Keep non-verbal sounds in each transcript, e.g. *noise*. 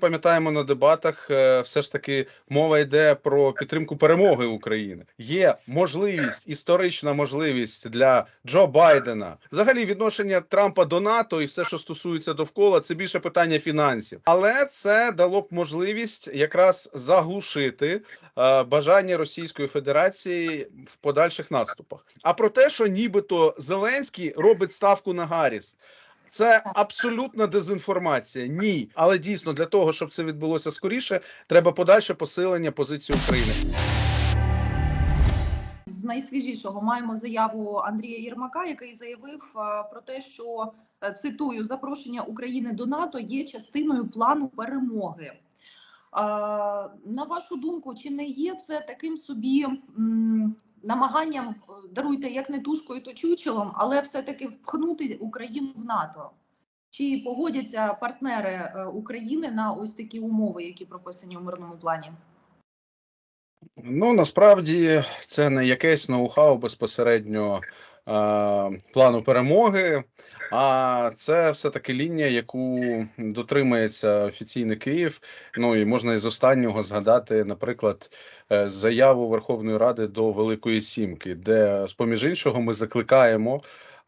Пам'ятаємо на дебатах, е, все ж таки мова йде про підтримку перемоги України. Є можливість, історична можливість для Джо Байдена. Взагалі, відношення Трампа до НАТО і все, що стосується довкола, це більше питання фінансів, але це дало б можливість якраз заглушити е, бажання Російської Федерації в подальших наступах. А про те, що нібито Зеленський робить ставку на Гарріс. Це абсолютна дезінформація. Ні, але дійсно для того, щоб це відбулося скоріше, треба подальше посилення позиції України. З найсвіжішого маємо заяву Андрія Єрмака, який заявив е, про те, що е, цитую запрошення України до НАТО є частиною плану перемоги. Е, На вашу думку, чи не є це таким собі намаганням е, даруйте як не тушкою, то чучелом, але все-таки впхнути Україну в НАТО? Чи погодяться партнери е, України на ось такі умови, які прописані у мирному плані? Ну насправді це не якесь ноу-хау безпосередньо плану перемоги, а це все таки лінія, яку дотримується офіційний Київ. Ну і можна із останнього згадати, наприклад, е, заяву Верховної Ради до Великої Сімки, де з поміж іншого ми закликаємо.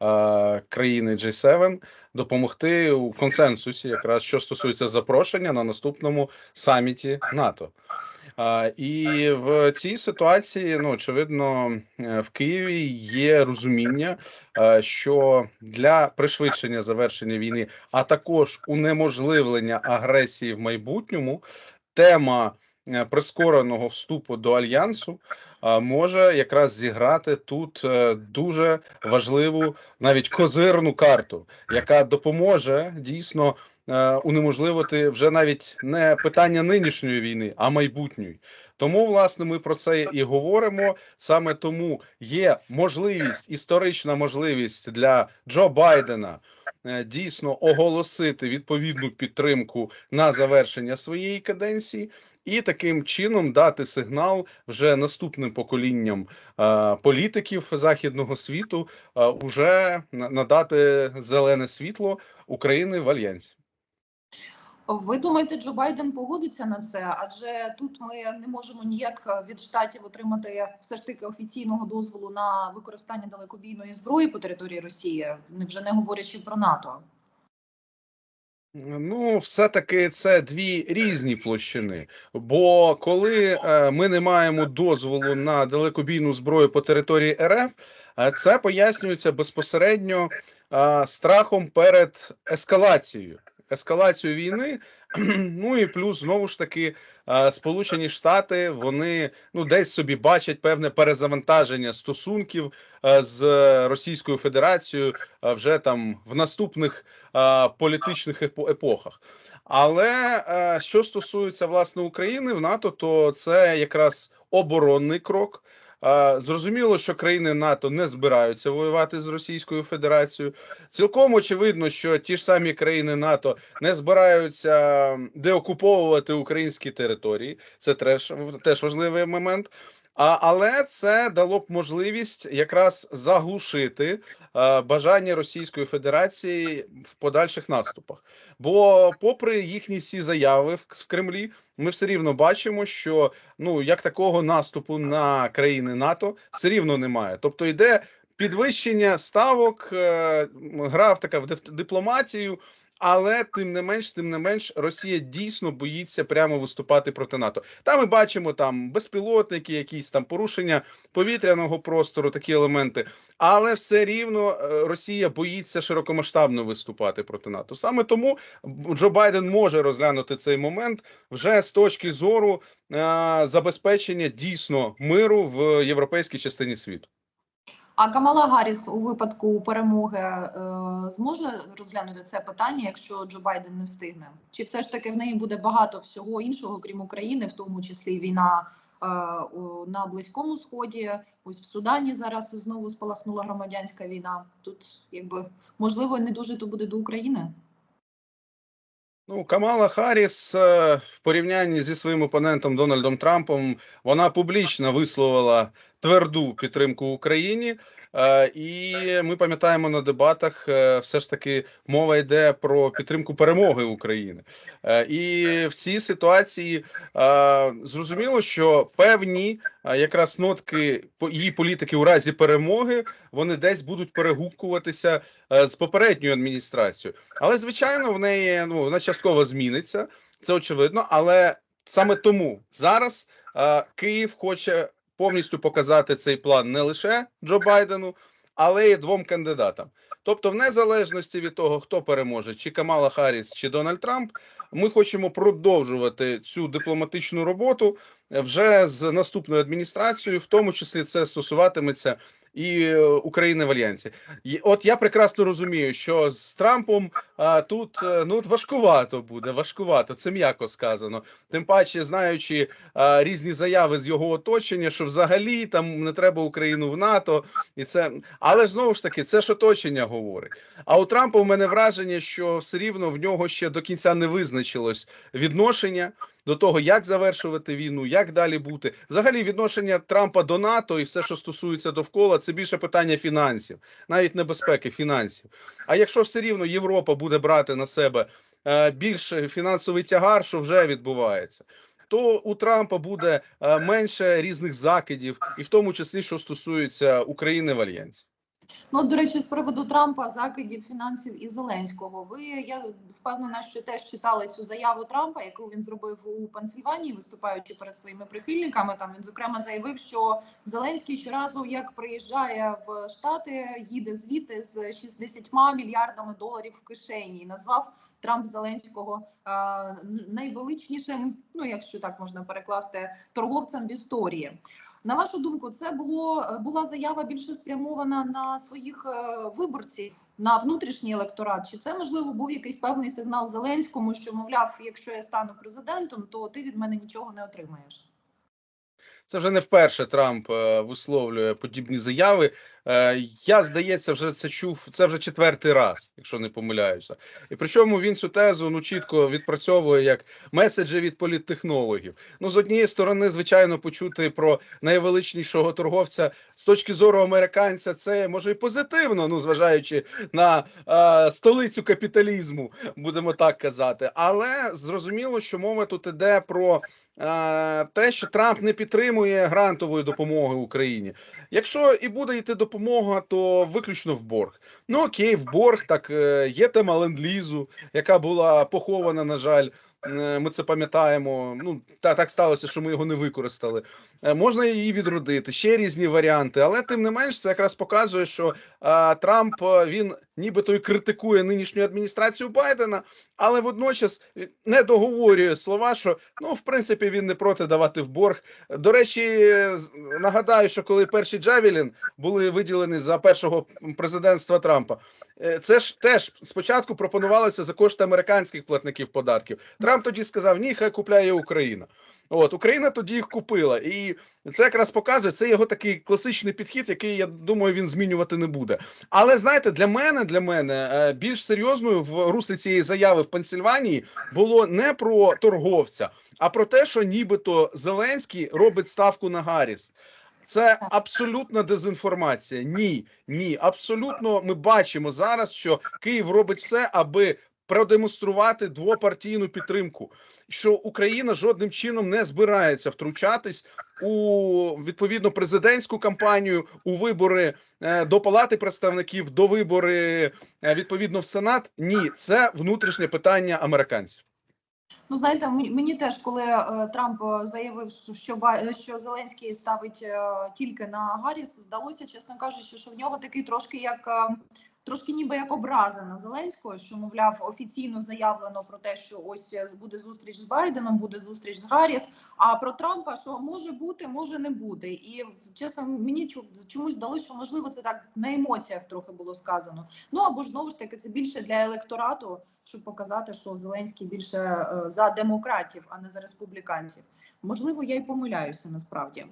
е, Країни G7 допомогти у консенсусі, якраз що стосується запрошення на наступному саміті НАТО. І в цій ситуації, ну очевидно, е, в Києві є розуміння, е, що для пришвидшення завершення війни, а також унеможливлення агресії в майбутньому, тема е, прискореного вступу до альянсу може якраз зіграти тут дуже важливу, навіть козирну карту, яка допоможе дійсно унеможливити вже навіть не питання нинішньої війни, а майбутньої. Тому, власне, ми про це і говоримо. Саме тому є можливість, історична можливість для Джо Байдена е, дійсно оголосити відповідну підтримку на завершення своєї каденції, і таким чином дати сигнал вже наступним поколінням е, політиків західного світу е, уже на- надати зелене світло України в альянсі. Ви думаєте, Джо Байден погодиться на це? Адже тут ми не можемо ніяк від штатів отримати все ж таки офіційного дозволу на використання далекобійної зброї по території Росії, вже не говорячи про НАТО. Ну, все-таки це дві різні площини. Бо коли е, ми не маємо дозволу на далекобійну зброю по території РФ, е, це пояснюється безпосередньо е, страхом перед ескалацією. Ескалацією війни, *clears throat* ну і плюс знову ж таки е, Сполучені Штати вони ну десь собі бачать певне перезавантаження стосунків е, з Російською Федерацією е, вже там в наступних політичних епо- епохах. Але що стосується власне України в НАТО, то це якраз оборонний крок. Зрозуміло, що країни НАТО не збираються воювати з Російською Федерацією. Цілком очевидно, що ті ж самі країни НАТО не збираються деокуповувати українські території. Це теж важливий момент. Але це дало б можливість якраз заглушити е, бажання Російської Федерації в подальших наступах. Бо, попри їхні всі заяви в, Кремлі, ми все рівно бачимо, що ну як такого наступу на країни НАТО все рівно немає. Тобто йде підвищення ставок, е, гра в така в дипломатію. Але тим не менш, тим не менш, Росія дійсно боїться прямо виступати проти НАТО. Та ми бачимо там безпілотники, якісь там порушення повітряного простору, такі елементи. Але все рівно е, Росія боїться широкомасштабно виступати проти НАТО. Саме тому Джо Байден може розглянути цей момент вже з точки зору е, забезпечення дійсно миру в європейській частині світу. А Камала Гарріс у випадку перемоги е, зможе розглянути це питання, якщо Джо Байден не встигне? Чи все ж таки в неї буде багато всього іншого, крім України, в тому числі війна е, на Близькому Сході? Ось в Судані зараз знову спалахнула громадянська війна. Тут якби можливо не дуже то буде до України. Ну, Камала Харріс е, в порівнянні зі своїм опонентом Дональдом Трампом вона публічно висловила тверду підтримку Україні. Е, І ми пам'ятаємо на дебатах, е, все ж таки мова йде про підтримку перемоги України. Е, І в цій ситуації зрозуміло, що певні якраз нотки її політики у разі перемоги вони десь будуть перегукуватися з попередньою адміністрацією. Але звичайно, в неї ну вона частково зміниться, це очевидно. Але саме тому зараз Київ хоче повністю показати цей план не лише Джо Байдену, але й двом кандидатам. Тобто, в незалежності від того, хто переможе, чи Камала Харріс, чи Дональд Трамп, ми хочемо продовжувати цю дипломатичну роботу вже з наступною адміністрацією, в тому числі це стосуватиметься і е, України в альянсі. От я прекрасно розумію, що з Трампом а, тут е, ну важкувато буде, важкувато. Це м'яко сказано. Тим паче, знаючи а, різні заяви з його оточення, що взагалі там не треба Україну в НАТО, і це але знову ж таки, це ж оточення говорить. А у Трампа в мене враження, що все рівно в нього ще до кінця не визначилось відношення до того, як завершувати війну, як далі бути. Взагалі, відношення Трампа до НАТО і все, що стосується довкола, це більше питання фінансів, навіть небезпеки фінансів. А якщо все рівно Європа буде брати на себе е, більше фінансовий тягар, що вже відбувається. То у Трампа буде е, менше різних закидів, і в тому числі, що стосується України в альянсі. Ну, до речі, з приводу Трампа, закидів фінансів і Зеленського. Ви я впевнена, що теж читали цю заяву Трампа, яку він зробив у Пенсильванії, виступаючи перед своїми прихильниками. Там він зокрема заявив, що Зеленський щоразу, як приїжджає в Штати, їде звідти з 60 мільярдами доларів в кишені. І назвав Трамп Зеленського найвеличнішим, ну якщо так можна перекласти, торговцем в історії. На вашу думку, це було була заява більше спрямована на своїх е, виборців на внутрішній електорат? Чи це можливо був якийсь певний сигнал Зеленському, що мовляв, якщо я стану президентом, то ти від мене нічого не отримаєш? Це вже не вперше Трамп е, висловлює подібні заяви. Е, я здається, вже це чув. Це вже четвертий раз, якщо не помиляюся. І причому він цю тезу ну чітко відпрацьовує як меседжі від політтехнологів. Ну з однієї сторони, звичайно, почути про найвеличнішого торговця з точки зору американця, це може і позитивно, ну зважаючи на е, столицю капіталізму, будемо так казати. Але зрозуміло, що мова тут іде про. Те, що Трамп не підтримує грантової допомоги Україні, якщо і буде йти допомога, то виключно в борг. Ну окей, в борг так е, є тема ленд-лізу, яка була похована, на жаль. Е, Ми це пам'ятаємо. Ну та так сталося, що ми його не використали. Е, Можна її відродити, ще різні варіанти, але тим не менш, це якраз показує, що а, Трамп е, він нібито і критикує нинішню адміністрацію Байдена, але водночас не договорює слова, що ну в принципі він не проти давати в борг. До речі, нагадаю, що коли перші Джавелін були виділені за першого президентства Трампа, це ж теж спочатку пропонувалося за кошти американських платників податків. Трамп тоді сказав: ні, хай купляє Україна. От Україна тоді їх купила, і це якраз показує це його такий класичний підхід, який я думаю, він змінювати не буде. Але знаєте, для мене для мене е, більш серйозною в руслі цієї заяви в Пенсильванії було не про торговця, а про те, що нібито Зеленський робить ставку на Гарріс. Це абсолютна дезінформація. Ні, ні, абсолютно. Ми бачимо зараз, що Київ робить все, аби продемонструвати двопартійну підтримку, що Україна жодним чином не збирається втручатись у відповідно президентську кампанію, у вибори е, до палати представників, до вибори е, відповідно в Сенат. Ні, це внутрішнє питання американців. Ну знаєте, мені, теж, коли е, Трамп заявив, що що, що Зеленський ставить тільки на Гарріс, здалося, чесно кажучи, що в нього такий трошки як. Трошки ніби як образа на Зеленського, що мовляв офіційно заявлено про те, що ось е, буде зустріч з Байденом, буде зустріч з Гарріс. А про Трампа, що може бути, може не бути. І чесно, мені чомусь здалося, що можливо це так на емоціях трохи було сказано. Ну або ж знову ж таки, це більше для електорату, щоб показати, що Зеленський більше е, за демократів, а не за республіканців. Можливо, я й помиляюся насправді.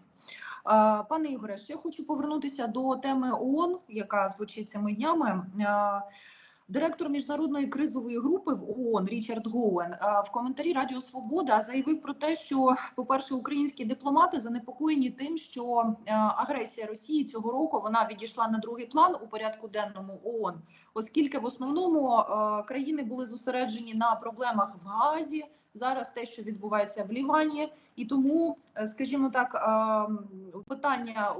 Пане Ігоре, ще хочу повернутися до теми ООН, яка звучить цими днями. Директор міжнародної кризової групи в ООН Річард Гоуен в коментарі Радіо Свобода заявив про те, що, по-перше, українські дипломати занепокоєні тим, що агресія Росії цього року вона відійшла на другий план у порядку денному ООН, оскільки в основному країни були зосереджені на проблемах в Гаазі. Зараз те, що відбувається в Лівані, і тому, е, скажімо так, питання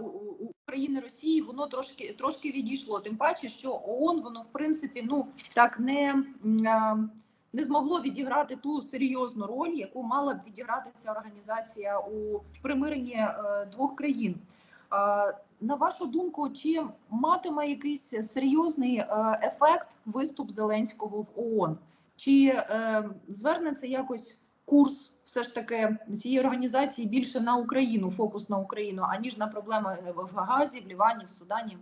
України Росії воно трошки трошки відійшло. Тим паче, що ООН воно в принципі ну так не, не змогло відіграти ту серйозну роль, яку мала б відіграти ця організація у примиренні е, двох країн. На вашу думку, чи матиме якийсь серйозний е, ефект виступ Зеленського в ООН? Чи е, звернеться якось курс все ж таки цієї організації більше на Україну, фокус на Україну, аніж на проблеми в Газі, в Лівані, в Судані?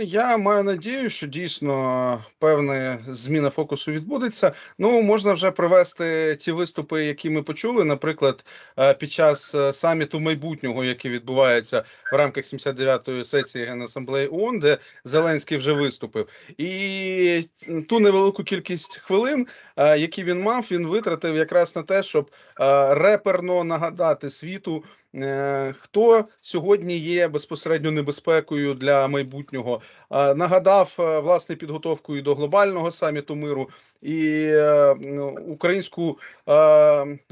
Я маю надію, що дійсно певна зміна фокусу відбудеться. Ну можна вже привести ті виступи, які ми почули, наприклад, е, під час е, саміту майбутнього, який відбувається в рамках 79-ї сесії Генасамблеї ООН, де Зеленський вже виступив, і ту невелику кількість хвилин, е, які він мав, він витратив якраз на те, щоб реперно нагадати світу. Е, Хто сьогодні є безпосередньо небезпекою для майбутнього? Е, Нагадав е, власне підготовкою до глобального саміту миру і українську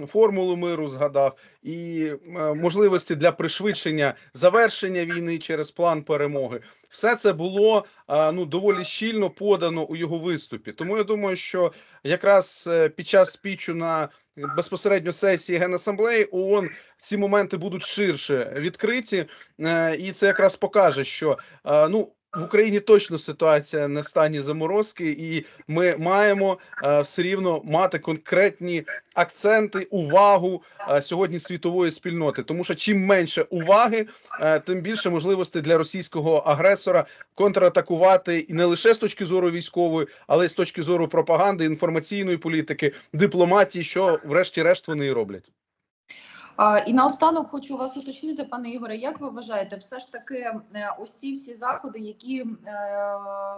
формулу миру згадав, і е, можливості для пришвидшення завершення війни через план перемоги. Все це було е, ну доволі щільно подано у його виступі. Тому я думаю, що якраз е, під час спічу на безпосередньо сесії Генасамблеї ООН ці моменти будуть ширше відкриті, і це якраз покаже, що ну. В Україні точно ситуація не в стані заморозки, і ми маємо е, все рівно мати конкретні акценти, увагу е, сьогодні світової спільноти. Тому що чим менше уваги, е, тим більше можливостей для російського агресора контратакувати і не лише з точки зору військової, але й з точки зору пропаганди, інформаційної політики, дипломатії, що врешті-решт вони і роблять. І наостанок хочу вас уточнити, пане Ігоре, як ви вважаєте, все ж таки е, ось ці всі заходи, які е,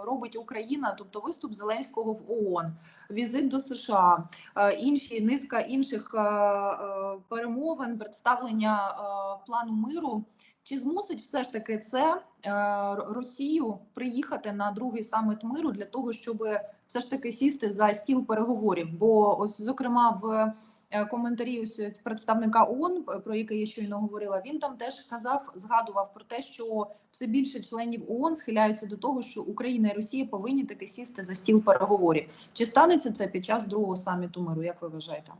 робить Україна, тобто виступ Зеленського в ООН, візит до США, е, інші низка інших е, е, перемовин, представлення е, плану миру. Чи змусить все ж таки це е, Росію приїхати на другий саміт миру для того, щоб все ж таки сісти за стіл переговорів? Бо ось зокрема в е, коментарі ось представника ООН, про який я щойно говорила, він там теж казав, згадував про те, що все більше членів ООН схиляються до того, що Україна і Росія повинні таки сісти за стіл переговорів. Чи станеться це під час другого саміту миру? Як ви вважаєте?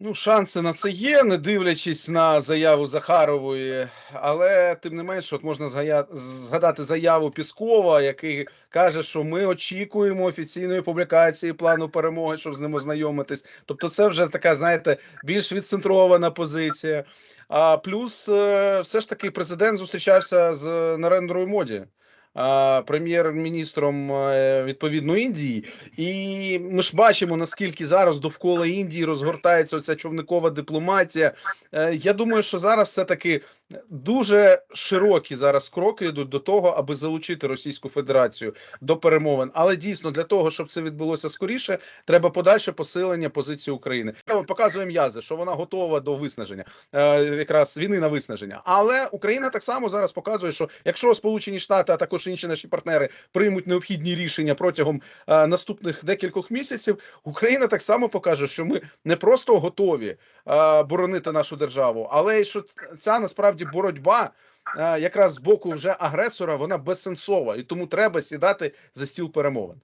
Ну, шанси на це є, не дивлячись на заяву Захарової, але тим не менш, от можна згадати заяву Піскова, який каже, що ми очікуємо офіційної публікації плану перемоги, щоб з ним ознайомитись. Тобто, це вже така, знаєте, більш відцентрована позиція. А плюс, е, все ж таки, президент зустрічався з Нарендрою Моді. Прем'єр-міністром е, відповідно Індії, і ми ж бачимо наскільки зараз довкола Індії розгортається оця човникова дипломатія. Е, Я думаю, що зараз все таки дуже широкі зараз кроки йдуть до того, аби залучити Російську Федерацію до перемовин. Але дійсно для того, щоб це відбулося скоріше, треба подальше посилення позиції України. Показує м'язи, що вона готова до виснаження, е, якраз війни на виснаження. Але Україна так само зараз показує, що якщо Сполучені Штати, а також інші наші партнери приймуть необхідні рішення протягом е, наступних декількох місяців, Україна так само покаже, що ми не просто готові е, боронити нашу державу, але й що ця насправді боротьба. е, Якраз з боку вже агресора вона безсенсова, і тому треба сідати за стіл перемовин.